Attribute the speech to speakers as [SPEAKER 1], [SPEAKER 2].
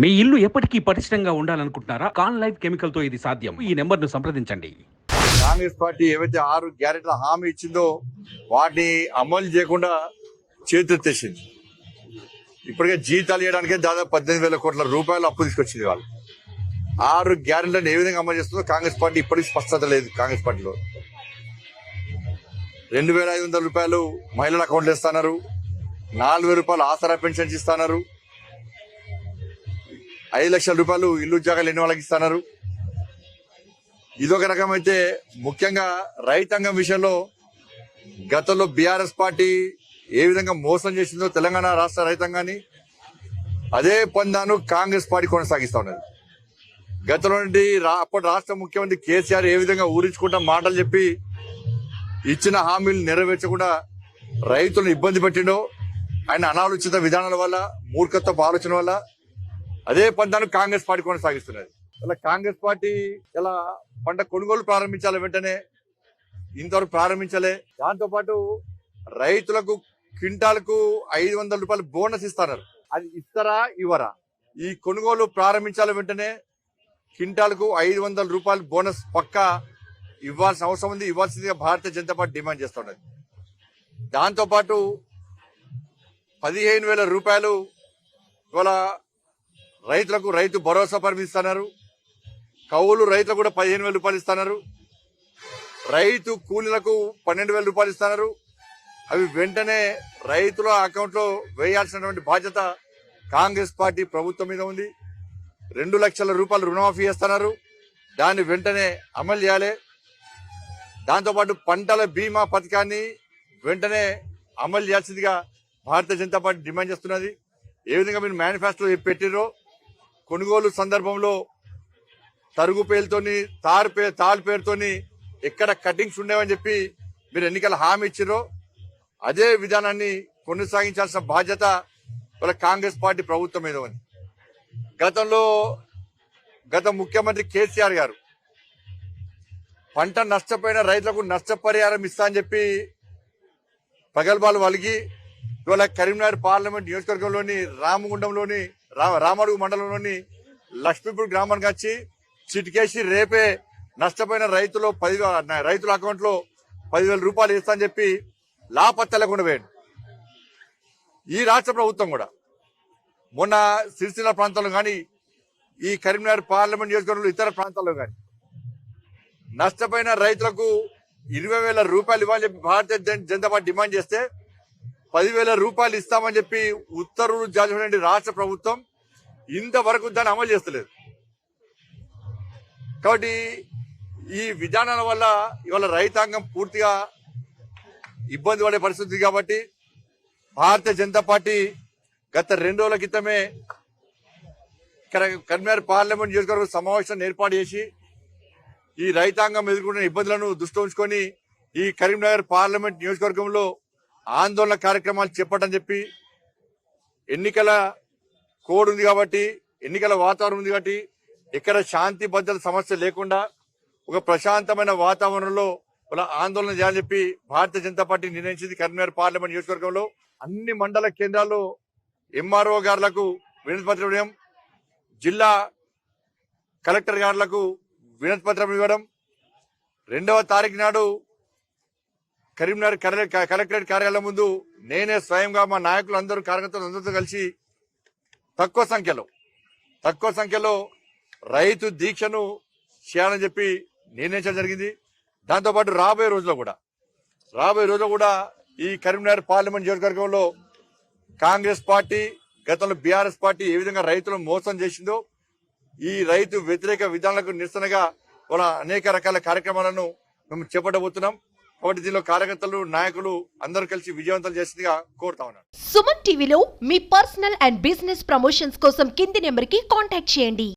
[SPEAKER 1] మీ ఇల్లు ఎప్పటికీ పటిష్టంగా ఉండాలనుకుంటున్నారా? కాన్ లైఫ్ కెమికల్తో ఇది సాధ్యం. ఈ నెంబర్ను సంప్రదించండి.
[SPEAKER 2] కాంగ్రెస్ పార్టీ ఏవైతే ఆరు గ్యారెంటీల హామీ ఇచ్చిందో వాటిని అమలు చేయకుండా చేతులెత్తేసింది ఇప్పటికే జీతాలు ఇవ్వడానికే దాదాపు పద్దెనిమిది వేల కోట్ల రూపాయలు అప్పు తీసుకొచ్చింది వాళ్ళు. ఆరు గ్యారెంటీలను ఏ విధంగా అమలు చేస్తుందో కాంగ్రెస్ పార్టీ ఇప్పటికీ స్పష్టత లేదు కాంగ్రెస్ పార్టీలో. రెండు వేల ఐదు వందల రూపాయలు మహిళల అకౌంట్లు ఇస్తున్నారు నాలుగు వేల రూపాయలు ఆసరా పెన్షన్స్ ఇస్తున్నారు. ఐదు లక్షల రూపాయలు ఇల్లు ఉద్యోగాలు ఎన్ని వాళ్ళకి ఇస్తున్నారు. ఇదొక రకమైతే ముఖ్యంగా రైతాంగం విషయంలో గతంలో బీఆర్ఎస్ పార్టీ ఏ విధంగా మోసం చేసిందో తెలంగాణ రాష్ట్ర రైతాంగాన్ని అదే పొందాను కాంగ్రెస్ పార్టీ కొనసాగిస్తా ఉన్నది. గతంలో నుండి అప్పటి రాష్ట్ర ముఖ్యమంత్రి కేసీఆర్ ఏ విధంగా ఊరించుకుంటా మాటలు చెప్పి ఇచ్చిన హామీలు నెరవేర్చకుండా రైతులను ఇబ్బంది పెట్టిండో ఆయన అనాలోచిత విధానాల వల్ల మూర్ఖత్వపు ఆలోచన వల్ల అదే పంటను కాంగ్రెస్ పార్టీ కొనసాగిస్తున్నది. ఇలా కాంగ్రెస్ పార్టీ ఇలా పంట కొనుగోలు ప్రారంభించాలి వెంటనే? ఇంతవరకు ప్రారంభించలే. దాంతో పాటు రైతులకు క్వింటాలకు ఐదు వందల రూపాయలు బోనస్ ఇస్తున్నారు. అది ఇస్తారా ఇవ్వరా? ఈ కొనుగోలు ప్రారంభించాలి వెంటనే క్వింటాలకు ఐదు వందల రూపాయలు బోనస్ పక్కా ఇవ్వాల్సిన అవసరం ఉంది. ఇవ్వాల్సిందిగా భారతీయ జనతా పార్టీ డిమాండ్ చేస్తున్నది. దాంతో పాటు పదిహేను వేల రూపాయలు ఇవాళ రైతులకు రైతు భరోసా పరిమిస్తున్నారు కౌలు రైతులకు కూడా పదిహేను వేల రూపాయలు ఇస్తున్నారు. రైతు కూలీలకు పన్నెండు వేల రూపాయలు ఇస్తున్నారు. అవి వెంటనే రైతుల అకౌంట్లో వేయాల్సినటువంటి బాధ్యత కాంగ్రెస్ పార్టీ ప్రభుత్వం మీద ఉంది. రెండు లక్షల రూపాయలు రుణమాఫీ చేస్తున్నారు. దాన్ని వెంటనే అమలు చేయాలి. దాంతోపాటు పంటల బీమా పథకాన్ని వెంటనే అమలు చేయాల్సిందిగా భారతీయ జనతా పార్టీ డిమాండ్ చేస్తున్నది. ఏ విధంగా మీరు మేనిఫెస్టో పెట్టిరో కొనుగోలు సందర్భంలో తరుగు పేరుతోని తారు పే తాడు పేరుతోని ఎక్కడ కటింగ్స్ ఉండేవని చెప్పి మీరు ఎన్నికల హామీ ఇచ్చిరో అదే విధానాన్ని కొనసాగించాల్సిన బాధ్యత వాళ్ళ కాంగ్రెస్ పార్టీ ప్రభుత్వం మీద ఉంది. గతంలో గత ముఖ్యమంత్రి కేసీఆర్ గారు పంట నష్టపోయిన రైతులకు నష్టపరిహారం ఇస్తా అని చెప్పి ప్రగల్భాలు వలిగి ఇవాళ కరీంనగర్ పార్లమెంట్ నియోజకవర్గంలోని రామగుండంలోని రామడుగు మండలంలోని లక్ష్మీపూర్ గ్రామానికి వచ్చి చిటికేసి రేపే నష్టపోయిన రైతులు పది రైతుల అకౌంట్లో పదివేల రూపాయలు ఇస్తా అని చెప్పి లాపత్తెల్లకుండా పోయాడు. ఈ రాష్ట్ర ప్రభుత్వం కూడా. మొన్న సిరిసిల్ల ప్రాంతంలో కానీ ఈ కరీంనగర్ పార్లమెంట్ నియోజకవర్గంలో ఇతర ప్రాంతాల్లో కానీ నష్టపోయిన రైతులకు ఇరవై వేల రూపాయలు ఇవ్వాలని చెప్పి భారతీయ జనతా పార్టీ డిమాండ్ చేస్తే పదివేల రూపాయలు ఇస్తామని చెప్పి ఉత్తర్వులు జారీ రాష్ట్ర ప్రభుత్వం ఇంతవరకు దాన్ని అమలు చేస్తలేదు. కాబట్టి ఈ విధానాల వల్ల ఇవాళ రైతాంగం పూర్తిగా ఇబ్బంది పడే పరిస్థితి కాబట్టి భారతీయ జనతా పార్టీ గత రెండు రోజుల క్రితమే ఇక్కడ కరీంనగర్ పార్లమెంట్ నియోజకవర్గ సమావేశం ఏర్పాటు చేసి ఈ రైతాంగం ఎదుర్కొన్న ఇబ్బందులను దృష్టి ఉంచుకొని ఈ కరీంనగర్ పార్లమెంట్ నియోజకవర్గంలో ఆందోళన కార్యక్రమాలు చెప్పటం చెప్పి ఎన్నికల కోడ్ ఉంది కాబట్టి ఎన్నికల వాతావరణం ఉంది కాబట్టి ఇక్కడ శాంతి భద్రత సమస్య లేకుండా ఒక ప్రశాంతమైన వాతావరణంలో ఇలా ఆందోళన చేయాలని చెప్పి భారతీయ జనతా పార్టీ నిర్ణయించింది కరీంనగర్ పార్లమెంట్ నియోజకవర్గంలో. అన్ని మండల కేంద్రాల్లో ఎంఆర్ఓ గారులకు వినతి పత్రం ఇవ్వడం జిల్లా కలెక్టర్ గారులకు వినతి పత్రం ఇవ్వడం. రెండవ తారీఖు నాడు కరీంనగర్ కలెక్టరేట్ కార్యాలయం ముందు నేనే స్వయంగా మా నాయకులు అందరూ కార్యకర్తలు అందరితో కలిసి తక్కువ సంఖ్యలో తక్కువ సంఖ్యలో రైతు దీక్షను చేయాలని చెప్పి నిర్ణయించడం జరిగింది. దాంతోపాటు రాబోయే రోజుల్లో కూడా రాబోయే రోజుల్లో కూడా ఈ కరీంనగర్ పార్లమెంట్ నియోజకవర్గంలో కాంగ్రెస్ పార్టీ గతంలో బీఆర్ఎస్ పార్టీ ఏ విధంగా రైతులను మోసం చేసిందో ఈ రైతు వ్యతిరేక విధానాలకు నిరసనగా వాళ్ళ అనేక రకాల కార్యక్రమాలను మేము చేపట్టబోతున్నాం. కాబట్టి దీనిలో కార్యకర్తలు నాయకులు అందరూ కలిసి విజయవంతం చేసిందిగా కోరుతా ఉన్నాను.
[SPEAKER 3] సుమన్ టీవీలో మీ పర్సనల్ అండ్ బిజినెస్ ప్రమోషన్స్ కోసం కింది నెంబర్కి కాంటాక్ట్ చేయండి.